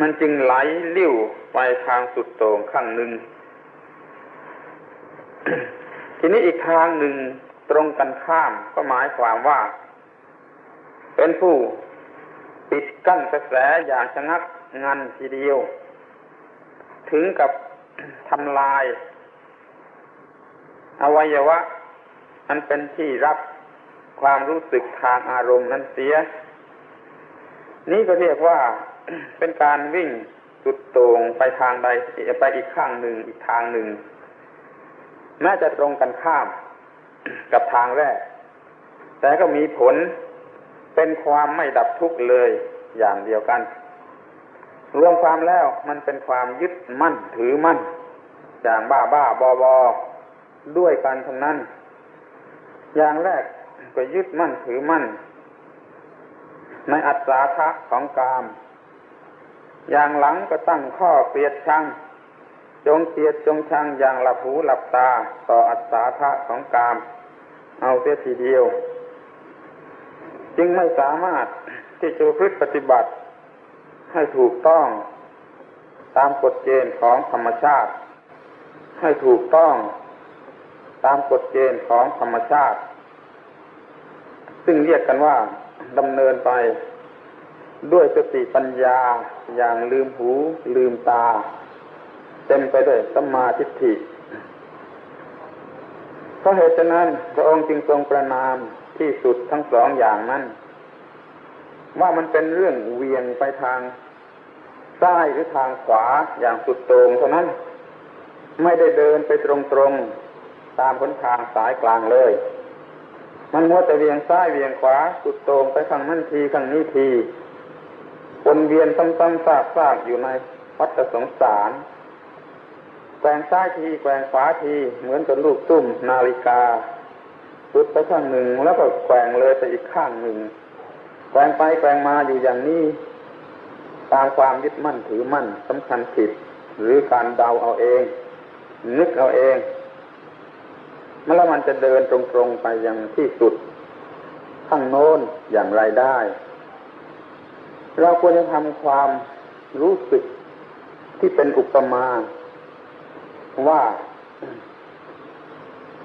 มันจึงไหลลิ้วไปทางสุดโต่งข้างหนึ่ง ทีนี้อีกทางหนึ่งตรงกันข้ามก็หมายความว่า เป็นผู้ปิดกั้นกระแสอย่างชะงักงันทีเดียว ถึงกับทำลาย อวัยวะอันเป็นที่รับความรู้สึกทางอารมณ์นั้นเสีย นี่ก็เรียกว่า เป็นการวิ่งสุดต่งไปทางใดไปอีกข้างหนึ่งอีกทางหนึ่งแม้จะตรงกันข้ามกับทางแรก แต่ก็มีผลเป็นความไม่ดับทุกข์เลยอย่างเดียวกัน รวมความแล้วมันเป็นความยึดมั่นถือมั่น อย่างบ้าบ้าบอบอด้วยกันทั้งนั้น อย่างแรกก็ยึดมั่นถือมั่น ในอัศาทะของกาม อย่างหลังก็ตั้งข้อเปรียดชัง จงเกลียดจงชังอย่างหลับหูหลับตา ต่ออัศาทะของกาม เอาเสียทีเดียว จึงไม่สามารถที่จะพฤติปฏิบัติ ให้ถูกต้องตามกฎเกณฑ์ของธรรมชาติ ให้ถูกต้องตามกฎเกณฑ์ของธรรมชาติ ซึ่งเรียกกันว่าดำเนินไป ด้วยสติปัญญาอย่างลืมหูลืมตา เต็มไปด้วยสัมมาทิฏฐิเพราะเหตุฉะนั้นพระองค์จึงทรงประนามที่สุดทั้งสองอย่างนั้นว่ามันเป็นเรื่องเวียงไปทางซ้ายหรือทางขวาอย่างสุดโต่งเท่านั้น ไม่ได้เดินไปตรงๆตามหนทางสายกลางเลย มันมัวแต่เวียงซ้ายเวียงขวาสุดโต่งไปข้างนั้นทีข้างนี้ที วนเวียนซ้ำๆซากๆอยู่ในวัฏสงสาร แกว่งซ้ายทีแกว่งขวาทีเหมือนกับลูกตุ้มนาฬิกาสุดไปข้างหนึ่งแล้วก็แกว่งเลยไปอีกข้างหนึ่งแกว่งไปแกว่งมาอยู่อย่างนี้ตามความยึดมั่นถือมั่นสำคัญผิด หรือการเดาเอาเอง นึกเอาเองมันแล้วมันจะเดินตรงๆไปอย่างที่สุด ข้างโน้นอย่างไรได้ เราควรจะทำความรู้สึกที่เป็นอุปมา ว่า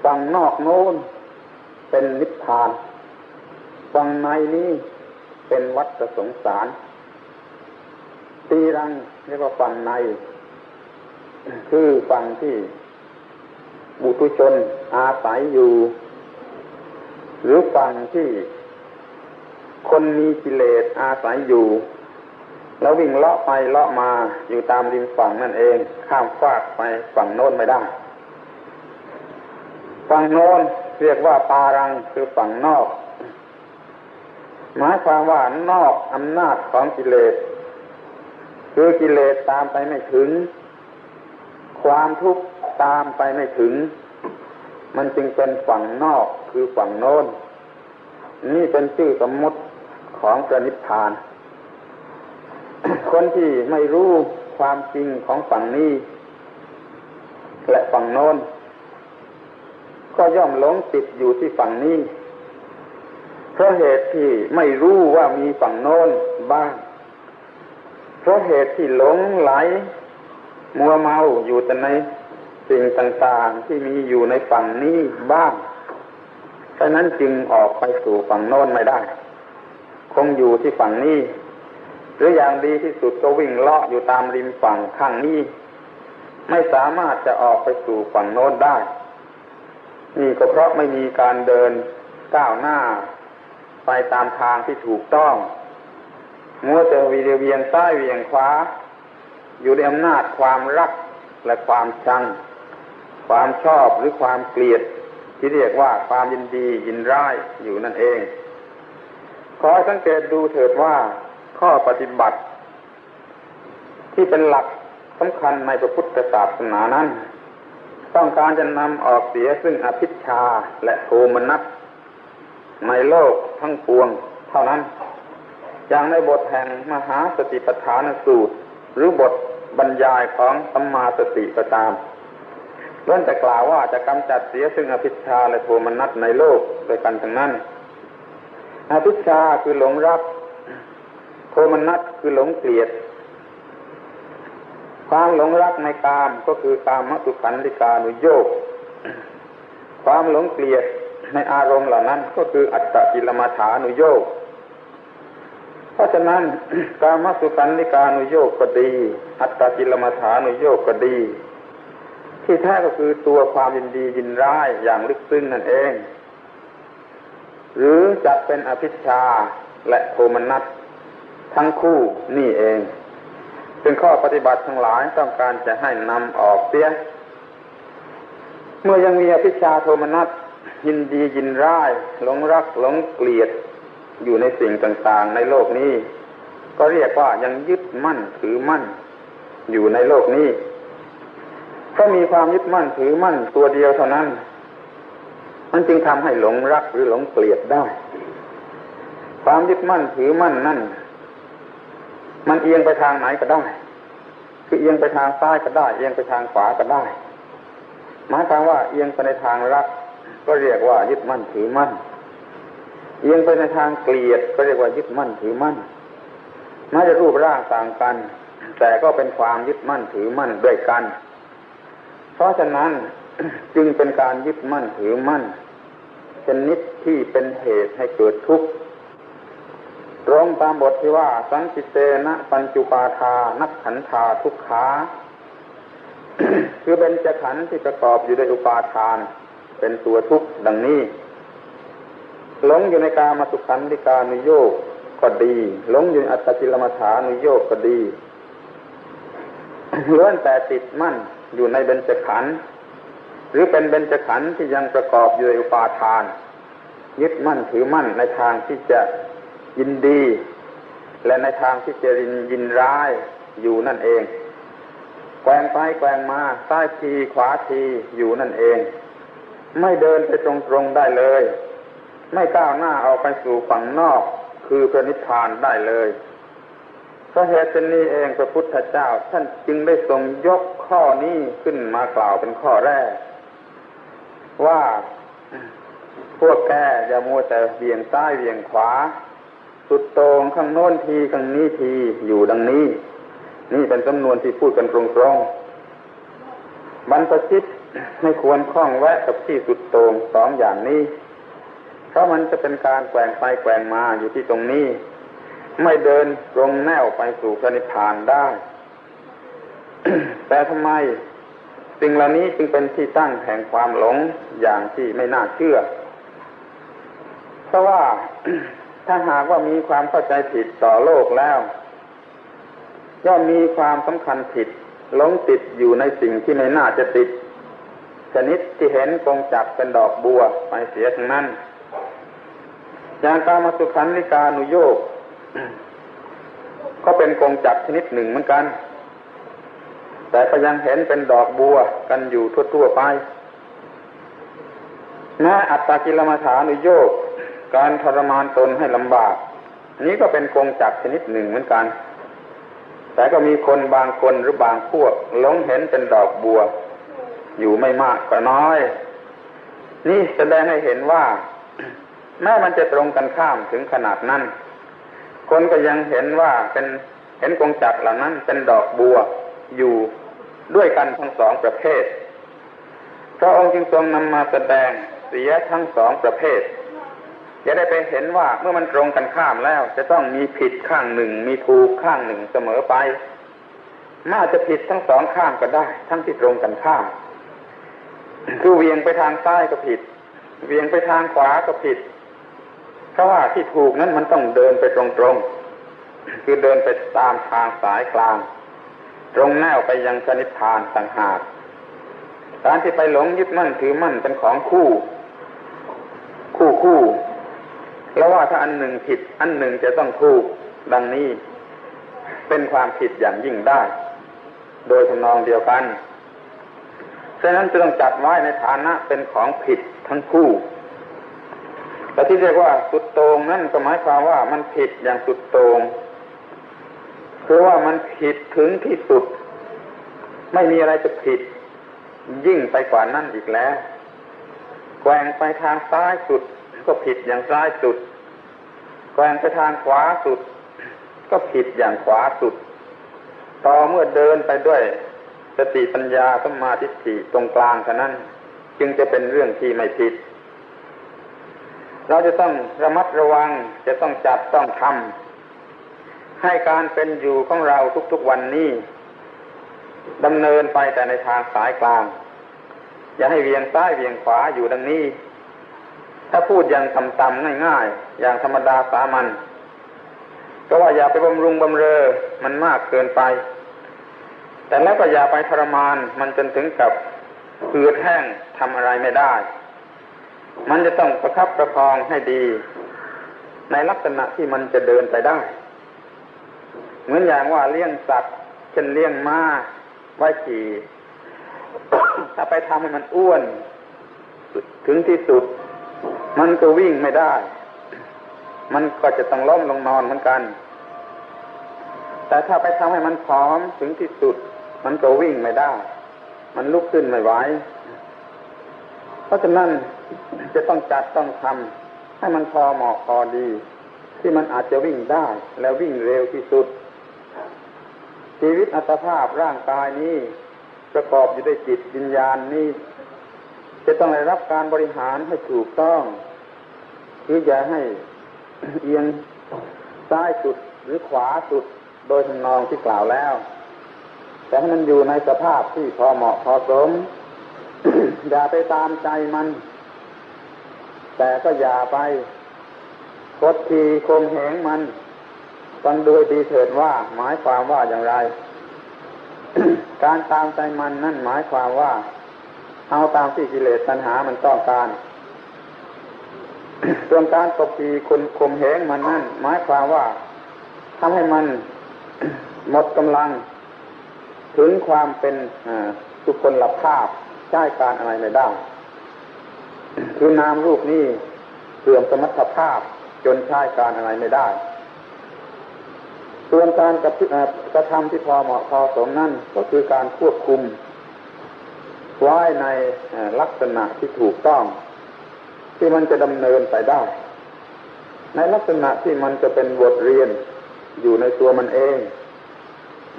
ฝั่งนอกโน้นเป็นนิพพานฝั่งในนี้เป็นวัฏสงสาร ตีรังเรียกว่าฝั่งใน คือฝั่งที่บุตุชนอาศัยอยู่ หรือฝั่งที่ คนมีกิเลสอาศัยอยู่ แล้ววิ่งเลาะไปเลาะมาอยู่ตามริมฝั่งนั่นเอง ข้ามฟากไปฝั่งโน้นไม่ได้ ฝั่งโน้นเรียกว่าปารังคือฝั่งนอก หมายความว่านอกอำนาจของกิเลส คือกิเลสตามไปไม่ถึง ความทุกข์ตามไปไม่ถึง มันจึงเป็นฝั่งนอกคือฝั่งโน้นนี่เป็นชื่อสมมติ ของพระนิพพาน คนที่ไม่รู้ความจริงของฝั่งนี้ และฝั่งโน้น ก็ย่อมหลงติดอยู่ที่ฝั่งนี้ เพราะเหตุที่ไม่รู้ว่ามีฝั่งโน้นบ้าง เพราะเหตุที่หลงไหล มัวเมาอยู่แต่ในสิ่งต่างๆที่มีอยู่ในฝั่งนี้บ้าง ฉะนั้นจึงออกไปสู่ฝั่งโน้นไม่ได้ งอยู่ที่ฝั่งนี้หรืออย่างดีที่สุดก็วิ่งเลาะอยู่ตามริมฝั่งข้างนี้ ไม่สามารถจะออกไปสู่ฝั่งโน้นได้ นี่ก็เพราะไม่มีการเดินก้าวหน้า ไปตามทางที่ถูกต้องมัวแต่วีเวียนซ้ายเวียงขวา อยู่ในอำนาจความรักและความชัง ความชอบหรือความเกลียด ที่เรียกว่าความยินดียินร้ายอยู่นั่นเอง ขอสังเกตดูเถิดว่าข้อปฏิบัติ ที่เป็นหลักสำคัญในพระพุทธศาสนานั้น ต้องการจะนำออกเสียซึ่งอภิชาและโทมนัสในโลกทั้งปวงเท่านั้น อย่างในบทแห่งมหาสติปัฏฐานสูตร หรือบทบรรยายของสัมมาสติก็ตามล้วนแต่กล่าวว่าจะกำจัดเสียซึ่งอภิชาและโทมนัสในโลกโดยกันทั้งนั้น อภิชาคือหลงรัก โทมนัสคือหลงเกลียด ความหลงรักในกามก็คือกามสุขันธิกานุโยกความหลงเกลียดในอารมณ์เหล่านั้นก็คืออัตตกิลมัฐานุโยกเพราะฉะนั้นกามสุขันธิกานุโยกก็ดี อัตตกิลมัฐานุโยกก็ดี ที่แท้ก็คือตัวความยินดียินร้ายอย่างลึกซึ้งนั่นเอง หรือจะเป็นอภิชาและโทมนัสทั้งคู่นี่เองเป็นข้อปฏิบัติทั้งหลายต้องการจะให้นำออกเสีย เมื่อยังมีอภิชาโทมนัสยินดียินร้ายหลงรักหลงเกลียดอยู่ในสิ่งต่างๆ ในโลกนี้ ก็เรียกว่ายังยึดมั่นถือมั่น อยู่ในโลกนี้ ก็มีความยึดมั่นถือมั่นตัวเดียวเท่านั้น มันจึงทำให้หลงรักหรือหลงเกลียดได้ ความยึดมั่นถือมั่นนั่น มันเอียงไปทางไหนก็ได้ คือเอียงไปทางซ้ายก็ได้ เอียงไปทางขวาก็ได้ หมายความว่าเอียงไปในทางรัก ก็เรียกว่ายึดมั่นถือมั่น เอียงไปในทางเกลียดก็เรียกว่ายึดมั่นถือมั่นแม้จะรูปร่างต่างกัน แต่ก็เป็นความยึดมั่นถือมั่นด้วยกัน เพราะฉะนั้นจึงเป็นการยึดมั่นถือมั่น ชนิดที่เป็นเหตุให้เกิดทุกข์ตรงตามบทที่ว่า สังกิเตนะปัญจุปาทานักขันธาทุกขาคือเป็นจะขันที่ประกอบอยู่ด้วยอุปาทาน เป็นตัวทุกข์ดังนี้หลงอยู่ในกามาสุขันธิกานุโยกก็ดีหลงอยู่อัตติลมัฐานุโยกก็ดีล้วนแต่ติดมั่นอยู่ในเบญจขันธ์ หรือเป็นเบญจขันธ์ที่ยังประกอบอยู่ในอุปาทาน ยึดมั่นถือมั่นในทางที่จะยินดี และในทางที่จะยินยินร้ายอยู่นั่นเอง แกว่งไปแกว่งมาซ้ายทีขวาทีอยู่นั่นเอง ไม่เดินไปตรงๆได้เลย ไม่ก้าวหน้าออกไปสู่ฝั่งนอก คือพระนิพพานได้เลยพราะเหตุนี้เองพระพุทธเจ้า ท่านจึงได้ทรงยกข้อนี้ขึ้นมากล่าวเป็นข้อแรก ว่าพวกแกอย่ามัวแต่เบี่ยงซ้ายเบี่ยงขวา สุดโต่งข้างโน้นทีข้างนี้ทีอยู่ดังนี้ นี่เป็นจำนวนที่พูดกันตรงๆบรรพชิตไม่ควรคล้องแวะกับที่สุดโต่งสองอย่างนี้ เพราะมันจะเป็นการแกว่งไปแกว่งมาอยู่ที่ตรงนี้ ไม่เดินตรงแนวไปสู่พระนิพพานได้ แต่ทำไม สิ่งเหล่านี้จึงเป็นที่ตั้งแห่งความหลงอย่างที่ไม่น่าเชื่อ เพราะว่าถ้าหากว่ามีความเข้าใจผิดต่อโลกแล้วย่อมมีความสำคัญผิดหลงติดอยู่ในสิ่งที่ไม่น่าจะติด ชนิดที่เห็นกงจักเป็นดอกบัวไปเสียทั้งนั้น อย่างการมาสุขันลิกานุโยกก็เป็นกงจักชนิดหนึ่งเหมือนกัน แต่ก็ยังเห็นเป็นดอกบัวกันอยู่ทั่วๆไปแม้อัตตากิลมาฐานุโยกการทรมานตนให้ลำบาก นี้ก็เป็นกงจักชนิดหนึ่งเหมือนกัน แต่ก็มีคนบางคนหรือบางพวกหลงเห็นเป็นดอกบัว อยู่ไม่มากก็น้อย นี่แสดงให้เห็นว่า แม้มันจะตรงกันข้ามถึงขนาดนั้น คนก็ยังเห็นว่าเป็นเห็นกงจักเหล่านั้นเป็นดอกบัว อยู่ด้วยกันทั้งสองประเภท พระองค์จึงทรงนำมาแสดงเสียทั้งสองประเภท จะได้ไปเห็นว่าเมื่อมันตรงกันข้ามแล้ว จะต้องมีผิดข้างหนึ่ง มีถูกข้างหนึ่งเสมอไปน่าจะผิดทั้งสองข้างก็ได้ ทั้งที่ตรงกันข้ามคือเวียงไปทางซ้ายก็ผิด เวียงไปทางขวาก็ผิด เพราะว่าที่ถูกนั้นมันต้องเดินไปตรงๆคือเดินไปตามทางสายกลาง ตรงแนวไปยังสนิพานต่างหากการที่ไปหลงยึดมั่นถือมั่นเป็นของคู่ คู่คู่แล้วว่าถ้าอันหนึ่งผิด อันหนึ่งจะต้องถูกดังนี้ เป็นความผิดอย่างยิ่งได้ โดยทำนองเดียวกันฉะนั้นจึงจัดไว้ในฐานะเป็นของผิดทั้งคู่แต่ที่เรียกว่าสุดโตงนั่นก็หมายความว่ามันผิดอย่างสุดโตง คือว่ามันผิดถึงที่สุด ไม่มีอะไรจะผิด ยิ่งไปกว่านั้นอีกแล้ว แกว่งไปทางซ้ายสุด ก็ผิดอย่างซ้ายสุด แกว่งไปทางขวาสุด ก็ผิดอย่างขวาสุด ต่อเมื่อเดินไปด้วยสติปัญญาสมาธิิตรงกลางเท่านั้น จึงจะเป็นเรื่องที่ไม่ผิด เราจะต้องระมัดระวังจะต้องจับต้องทำ ให้การเป็นอยู่ของเราทุกๆวันนี้ดำเนินไปแต่ในทางสายกลาง อย่าให้เวียงซ้ายเวียงขวาอยู่ดังนี้ ถ้าพูดอย่างต่ำๆง่ายๆ อย่างธรรมดาสามัญก็ว่าอย่าไปบำรุงบำเรอมันมากเกินไป แต่แล้วก็อย่าไปทรมานมันจนถึงกับเหือดแห้งทำอะไรไม่ได้ มันจะต้องประคับประคองให้ดี ในลักษณะที่มันจะเดินไปได้ เหมือนอย่างว่าเลี้ยงสัตว์เช่นเลี้ยงม้าไว้ขี่ถ้าไปทำให้มันอ้วน ถึงที่สุด มันก็วิ่งไม่ได้ มันก็จะต้องล้มลงนอนเหมือนกัน แต่ถ้าไปทำให้มันผอมถึงที่สุด มันก็วิ่งไม่ได้ มันลุกขึ้นไม่ไหวเพราะฉะนั้นจะต้องจัดต้องทำให้มันพอเหมาะพอดี ที่มันอาจจะวิ่งได้ แล้ววิ่งเร็วที่สุด ชีวิตอัตภาพร่างกายนี้ ประกอบอยู่ด้วยจิตวิญญาณนี้ จะต้องได้รับการบริหารให้ถูกต้องคืออย่าให้เอียงซ้ายสุดหรือขวาสุดโดยทำนองที่กล่าวแล้ว แต่ให้มันอยู่ในสภาพที่พอเหมาะพอสม อย่าไปตามใจมัน แต่ก็อย่าไปกดทีคมเหงมัน ฟังดูดีเถิดว่าหมายความว่าอย่างไร การตามใจมันนั่นหมายความว่า เอาตามที่กิเลสตัณหามันต้องการส่วนการตบตีคุณคมเหงมันนั่นหมายความว่าทำให้มันหมดกำลัง ถึงความเป็นสุคนหลับภาพใช้การอะไรไม่ได้คือนามรูปนี้เสื่อมสมรรถภาพจนใช้การอะไรไม่ได้ ส่วนการกระกระทำที่พอเหมาะพอสมนั่นก็คือการควบคุมไว้ในลักษณะที่ถูกต้อง ที่มันจะดำเนินไปได้ ในลักษณะที่มันจะเป็นบทเรียนอยู่ในตัวมันเอง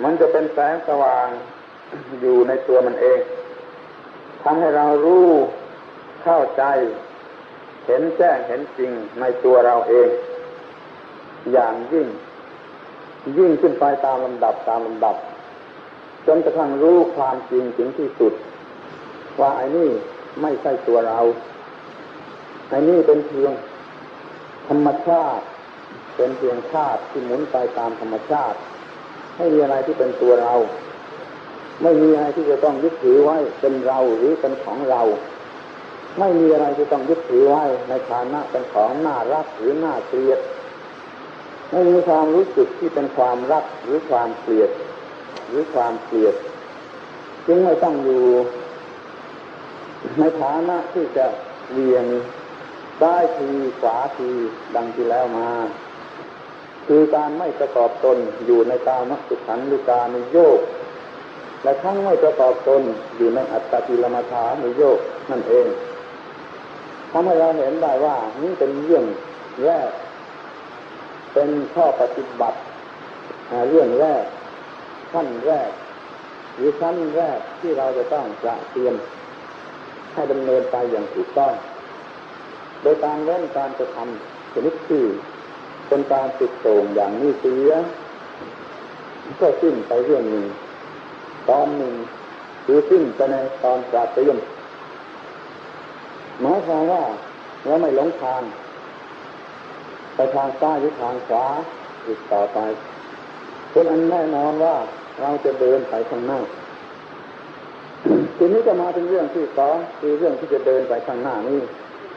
มันจะเป็นแสงสว่างอยู่ในตัวมันเองทำให้เรารู้เข้าใจ เห็นแจ้งเห็นจริงในตัวเราเอง อย่างยิ่ง ยิ่งขึ้นไปตามลำดับตามลำดับ จนกระทั่งรู้ความจริงถึงที่สุด ว่าไอ้นี่ไม่ใช่ตัวเราไอ้นี่เป็นเพียงธรรมชาติ เป็นเพียงธาตุที่หมุนไปตามธรรมชาติ ไม่มีอะไรที่เป็นตัวเรา ไม่มีอะไรที่จะต้องยึดถือไว้เป็นเราหรือเป็นของเรา ไม่มีอะไรที่ต้องยึดถือไว้ในฐานะเป็นของน่ารักหรือน่าเกลียด ไม่มีความรู้สึกที่เป็นความรักหรือความเกลียด หรือความเกลียด จึงไม่ต้องอยู่ ในฐานะที่จะเวียงได้ทีขวาทีดังที่แล้วมา คือการไม่ประกอบตนอยู่ในตามัสุขันหรือการในโยก และทั้งไม่ประกอบตนอยู่ในอัตติลมาฐานในโยกนั่นเองทำให้เราเห็นได้ว่านี่เป็นเรื่องแรก เป็นข้อปฏิบัติเรื่องแรกขั้นแรก หรือขั้นแรกที่เราจะต้องจะเตรียมให้ดำเนินไปอย่างถูกต้อง โดยการเล่นการจะทำชนิดที่เป็นการติดโต่งอย่างนี้เสียก็สิ้นไปเรื่องหนึ่งตอนหนึ่งหรือสิ้นไปในตอนปราเตรียมหมายความว่าเราไม่หลงทาง ไปทางซ้ายหรือทางขวาอีกต่อไปเป็นอันแน่นอนว่าเราจะเดินไปข้างหน้าทีนี้จะมาถึงเรื่องที่สองคือเรื่องที่จะเดินไปข้างหน้านี้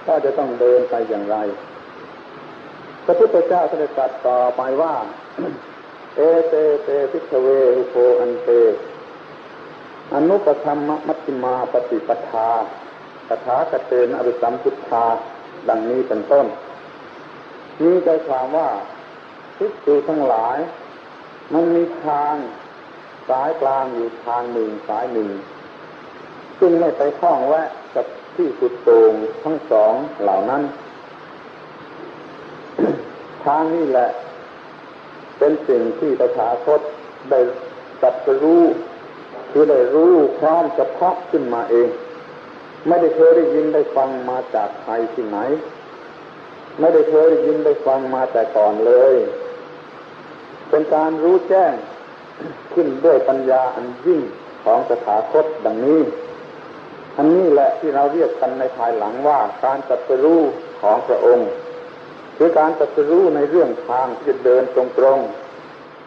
ก็จะต้องเดินไปอย่างไร พระพุทธเจ้าได้ตรัสต่อไปว่า เอเตเตพิทเวอุโปอันเตอนุปธรรมมัชฌิมาปฏิปทาคาถากเตนอริสัมพุทธาดังนี้เป็นต้น มีใจความว่าทิศจูทั้งหลาย มันมีทางสายกลางอยู่ทางหนึ่งสายหนึ่ง ซึ่งไม่ไปคล้องแวะกับที่สุดโต่งทั้งสองเหล่านั้น ทางนี้แหละ เป็นสิ่งที่ประชาคตได้ตรัสรู้คือได้รู้พร้อมเฉพาะขึ้นมาเอง ไม่ได้เคยได้ยินได้ฟังมาจากใครที่ไหน ไม่ได้เคยได้ยินได้ฟังมาแต่ก่อนเลย เป็นการรู้แจ้งขึ้นด้วยปัญญาอันยิ่งของสถาคตดังนี้ อันนี้แหละที่เราเรียกกันในภายหลังว่าการตรัสรู้ของพระองค์ คือการตรัสรู้ในเรื่องทางที่จะเดินตรงๆ